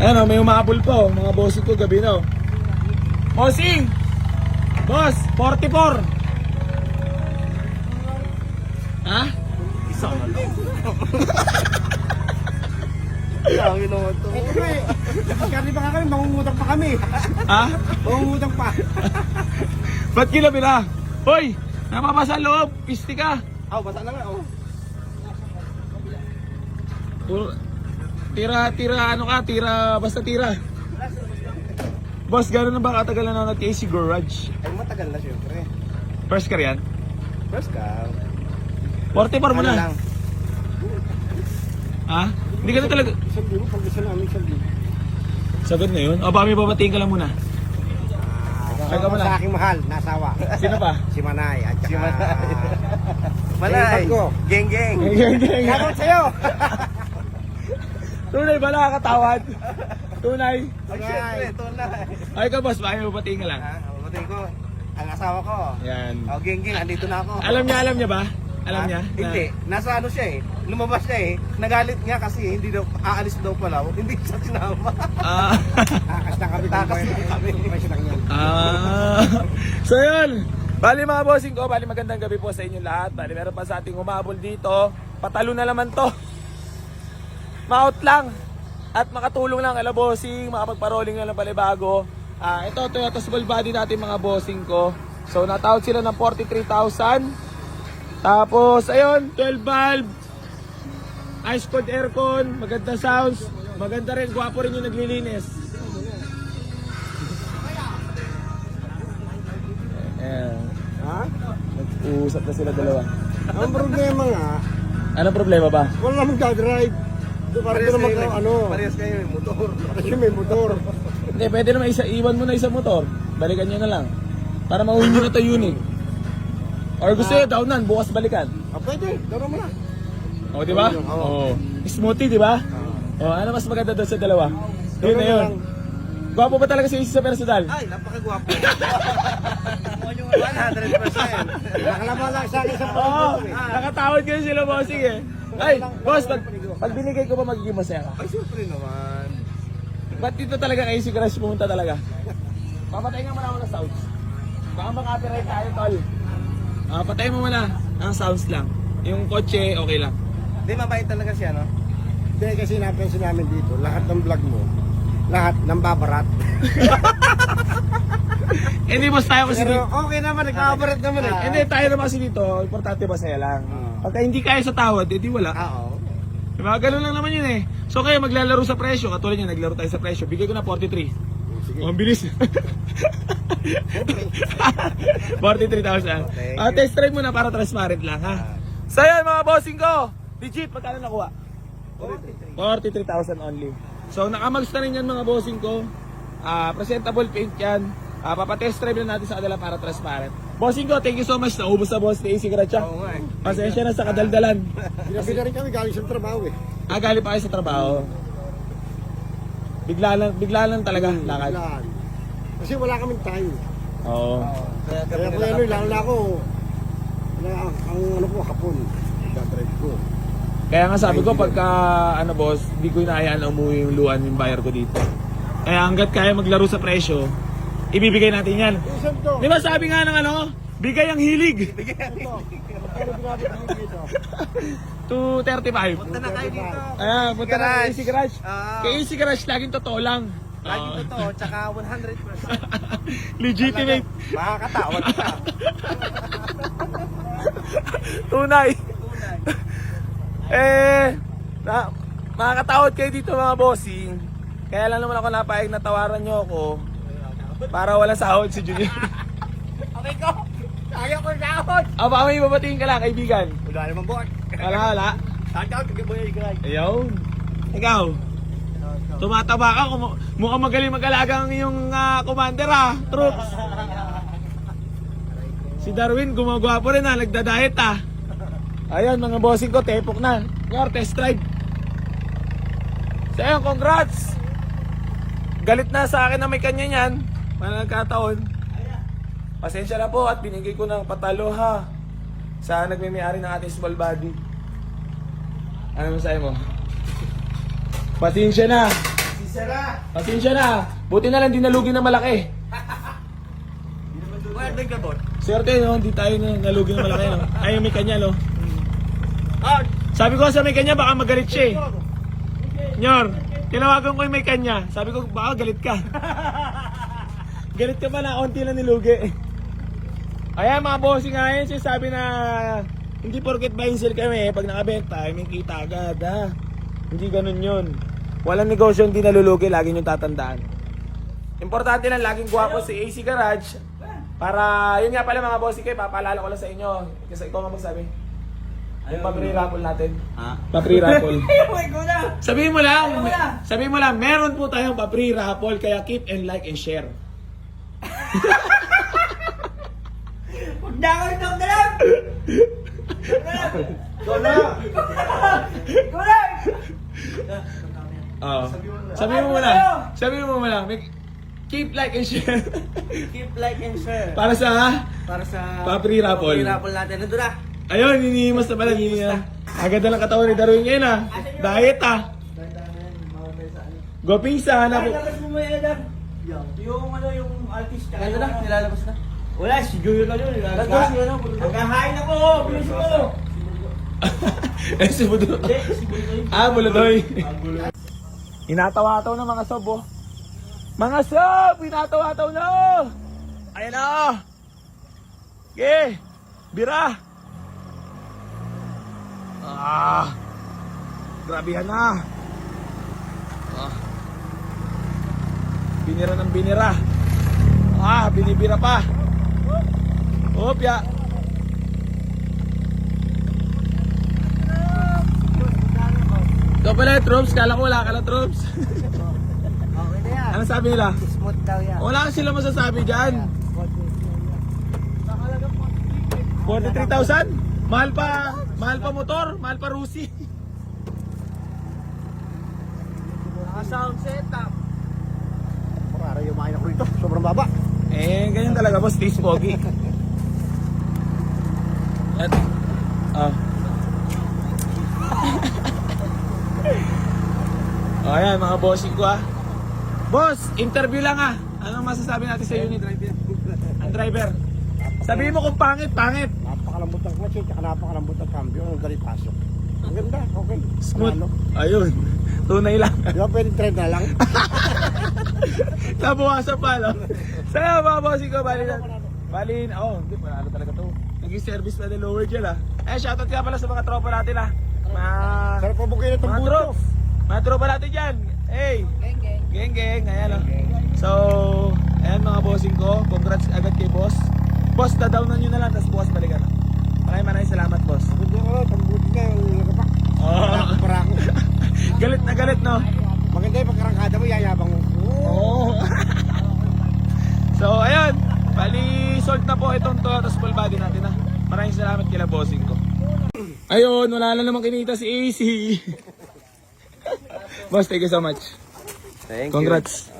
Ayan o, may umabol po. Mga bossing ko gabi na o. Bossing! Boss, 44! Ha? Isa na lang. Ang ginawa to. Eh, karni pa kami, mangungutang pa kami. Ha? Mangungutang pa. Ba't kinabila? Hoy! Napapasa loob! Pisti ka! Ah, basa na nga, oh. Puro- Tira, tira, ano ka? Tira, basta tira. Boss, gano'n na ba katagal na nag AC Garage? Ay, matagal na syempre. First car yan? First ka. 44 mo Ano na. lang. Ha? Hindi ka na talaga... Isang libo, pag isa namin isang libo. Sagot na yun? O baka may babatiin ka lang muna. Kaya Teka mo lang. sa aking mahal, nasawa. Sino pa? Si Manay at saka... Si Manay. Manay. Manay. Geng, geng. Shoutout sa'yo! Tunay ba nakakatawad? Tunay. Ay, syempre, tunay. Ay ka boss, baka may babatiin ka lang. Ah, mabuting ko. Ang asawa ko. Yan. Oh, geng, geng. Andito na ako. Alam niya, alam niya ba? Alam niya? na- Hindi. Nasa ano siya eh. Lumabas siya eh. Nagalit niya kasi hindi daw, aalis daw pala. Hindi siya sinama. Ah. Takas na kami. Takas na kami. Ah. so yun. Bali mga bossing ko, bali magandang gabi po sa inyo lahat. Bali meron pa sa ating humabol dito. Patalo na naman to. Maut lang. At makatulong lang ala bossing, makapagparoling na lang palibago. Ah, ito Toyota Small Body natin mga bossing ko. So natawag sila ng 43,000. Tapos ayun, 12 valve. Ice cold aircon, maganda sounds. Maganda rin, gwapo rin yung naglilinis. Ayan. Ha? Nag-uusap na sila dalawa. Ang problema nga, Anong problema ba? wala namang drive. Para Parehas naman kayo, ka, ano, Parehas kayo may motor. kasi may motor. Hindi, pwede naman isa, iwan mo na isang motor. Balikan nyo na lang. Para mauwi nyo na ito unit. Or gusto nyo, downan, bukas balikan. Ah, pwede, gano'n mo na. O, di ba? Oo. Oo. Smoothie, di ba? O, ano mas maganda doon sa dalawa? Yun na yun. Gwapo ba talaga si Isis sa personal? Ay, napakagwapo. 100%. Nakalaman lang sa akin sa Oo, pagkakas eh. nakatawad kayo sila bossing eh. Ay, boss, pag, pag binigay ko ba magiging masaya ka? Ay, siyempre naman. Ba't dito talaga kay si Crush pumunta talaga? Papatay nga muna ako ng sounds. Baka makapiright tayo, tol. Ah, patay mo muna ang sounds lang. Yung kotse, okay lang. Hindi, mabait talaga siya, no? Hindi kasi napansin namin dito, lahat ng vlog mo, lahat ng babarat. Hindi, boss tayo kasi Pero dito. okay naman, nagbabarat naman eh. Hindi, tayo naman kasi dito. Importante masaya lang. Pagka hindi kaya sa tawad, edi wala. Ah, oo. Diba? Ganun lang naman yun eh. So kayo maglalaro sa presyo. Katulad niya, naglaro tayo sa presyo. Bigay ko na 43. Sige. Oh, ang bilis. 43,000. Thank Ah, you. test drive muna para transparent lang ha. So yan mga bossing ko. Legit, magkano nakuha? 43,000 only. So nakamags na rin yan mga bossing ko. Ah, presentable paint yan. Ah, papatest drive na natin sa kanila para transparent. Bossing ko, thank you so much. Naubos na boss ni AC Gratcha. Oo nga eh. Pasensya na sa kadaldalan. Na rin kami galing sa trabaho eh. Ah, galing pa kayo sa trabaho. Bigla lang, bigla lang talaga lakad. Biglaan. Kasi wala kaming time. Oo. Kaya Kaya po ano, lalo na ako, na, ang, ang ano ko, hapon, drive ko. Kaya nga sabi ko pagka ano boss, di ko inayaan na umuwi yung luan yung buyer ko dito. Kaya hanggat kaya maglaro sa presyo, ibibigay natin yan. Di ba sabi nga ng ano, bigay ang hilig. ito, ano ginagawa ko dito? 235. Punta na kayo dito. Ayan, punta na kay AC Garage. Ah. Kay AC Garage, laging totoo lang. Lagi Oo. totoo, tsaka 100%. Legitimate. Makakatawa ka. Tunay. eh, na, makakatawad kayo dito mga bossing. Kaya lang naman ako napayag na tawaran nyo ako para wala sahod si Junior. Okay ko. Kaya ko sahod. Ah, baka may babatingin ka lang, kaibigan. Wala naman boy. Wala, wala. Shoutout kay Boy Igray. Ayaw. Ikaw, tumataba ka. Kumu- mukhang magaling mag-alaga ang iyong ah, commander ah, troops. Si Darwin, gumagwapo rin ah, nagda-diet ah. Ayan, mga bossing ko, tepok na. Ngayon, test drive. So ayun, congrats! Galit na sa akin na may kanya niyan. Para nagkataon. Pasensya na po at binigay ko ng patalo ha. Sa nagmimayari ng ating small body. Ano masahe mo? Pasensya na. Pasisya na. Pasensya na. Buti na lang di nalugi na malaki. Din ka, bot? Swerte, no? Hindi tayo na nalugi na malaki, no? Ay, may kanya, no? Ah, Sabi ko sa may kanya, baka magalit siya, eh. Nyor, tinawagan ko yung may kanya. Sabi ko, baka galit ka. galit ka pa na, konti lang nilugi. Ayan, mga bossing nga yun, sabi na hindi porket buy and sell kami, pag nakabenta, ay may kita agad, ha? Hindi ganun yun. Walang negosyo, hindi nalulugi, lagi nyo tatandaan. Importante lang, laging gwapo si AC Garage. Para, yun nga pala mga bossing kayo, papaalala ko lang sa inyo. Kasi ikaw nga magsabi. Yung pa-free raffle natin. Ha? Pa-free raffle. Ay, ko na. Sabihin mo lang, sabihin mo lang, meron po tayong pa-free raffle, kaya keep and like and share. Huwag na ako itong dalam. Go na. Go na. Oo. Sabihin mo muna. Sabihin mo muna. May- Keep like and share. Keep like and share. Para sa Para sa Pa-free raffle. Pa-free raffle natin. Nandun na. Ayun, hinihimos na pala. Hinihimos na. Agad na lang katawan ni Darwin ngayon ah. Diet ah. Gopingsa na po. Lalabas mo muna yan. Yung ano, yung artist. Ganda na, nilalabas na. Wala, si Joyo na yun. Nilalabas na yun. Nagkahain ako, bilis mo. eh, si Budo. Hindi, si Budoy. Ah, Buludoy. Hinatawa-taw na mga sob, oh. Mga sob, hinatawa-taw na, oh. Ayan na, oh. Okay, bira. Ah, grabe yan na. Ah. Binira ng binira. Ah, binibira pa. Opya. Ikaw pala, troops. Kala ko wala ka na, troops. Okay na yan. ano sabi nila? Smooth daw yan. Wala sila masasabi dyan. 43,000? Mahal pa, mahal pa motor, mahal pa Rusi. Naka-sound setup. Eh, ganyan talaga boss, taste pogi. At, ah. oh, ayan, mga bossing ko ah. Boss, interview lang ah. Anong masasabi natin sa unit driver? Ang driver. Sabihin mo kung pangit, pangit. Napakalambot ng klase, tsaka napakalambot ng cambio. Ang dali pasok. Ang ganda, okay. Smooth. Ano? Ayun. Tunay lang. Di ba pwede trend na lang? Nabuwasan pa, no? Sana mga bossing ko, bali na. Bali na. Oh, hindi, panalo talaga to. Naging service pa din lower dyan, ah. Eh, shoutout nga pala sa mga tropa natin, ah. Mga... Sarap pa bukay na itong Mga buto. Mga tropa natin dyan. Hey. Geng, geng. Geng, geng. Ayan, oh. So, ayan mga bossing ko. Congrats agad kay boss. Boss, dadownan nyo na lang, tapos bukas balikan. ah. Maraming maraming salamat, boss. Hindi ko alam, tambuti na yung pa. Oh. Para ako. galit na galit, no? Maganda yung pagkarangkada mo, yayabang mo. Oo. so, ayun. Bali, sold na po itong Toyota full body natin ha. Maraming salamat kila bossing ko. Ayun, wala na namang kinita si AC. Boss, thank you so much. Thank Congrats.